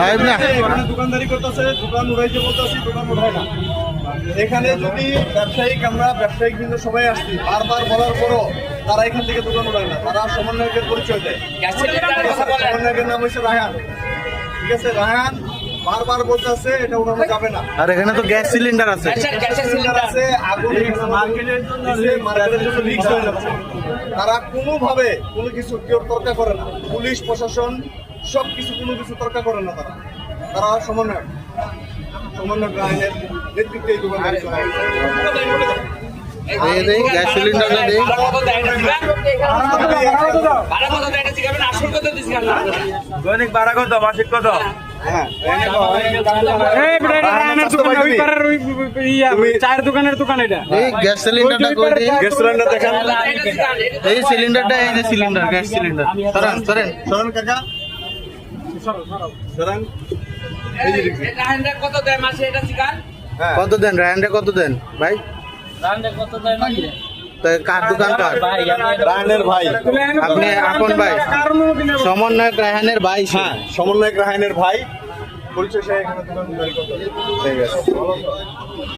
Live না এখানে দোকানদারি করতেছে দোকান উড়াইতে বলতেছি দোকান উঠায় না। এখানে যদি ব্যবসায়িক আমরা ব্যবসায়িক কিন্তু সবাই আসছি বারবার বলার পরও তারা এখান থেকে দোকান উঠায় না। তারা সমন্বয়কের পরিচয় দেয়। সমন্বয়কের নাম হচ্ছে রায়হান। ঠিক আছে? রায়হান বারবার বলতেছে এটা উঠানো যাবে না। আর এখানে তো গ্যাস সিলিন্ডার আছে। সিলিন্ডার আছে। আগুন মার্কেটের জন্য মার্কেটের জন্য লিক্স হয়ে যাচ্ছে। তারা কোনোভাবে কোনো কিছু কেউ তর্কা করে না। পুলিশ প্রশাসন সব কিছু কোনো কিছু তর্কা করে না তারা। তারা সমন্বয় সমন্বয় আইনের নেতৃত্বে এই দোকানদারি চালায়। এই দেই গ্যাস সিলিন্ডারটা দেই। দৈনিক ভাড়া কত মাসিক কত? হ্যাঁ দোকানের দোকান এটা। এই গ্যাস সিলিন্ডারটা কই দেই গ্যাস সিলিন্ডার দেখান এই সিলিন্ডারটা এই যে সিলিন্ডার গ্যাস সিলিন্ডার। সরেন সরেন। সরেন কাকা। সরেন। এই যে কত দেয় মাসে এটা শিকার? হ্যাঁ। কত দেন? রায়হানরে কত দেন? ভাই? তো কার দোকান কার রায়হানের ভাই। আপনি আপন ভাই। সমন্বয়ক রায়হানের ভাই হ্যাঁ সমন্বয়ক রায়হানের ভাই। পরিচয় সে এখানে দোকানদারি ঠিক আছে।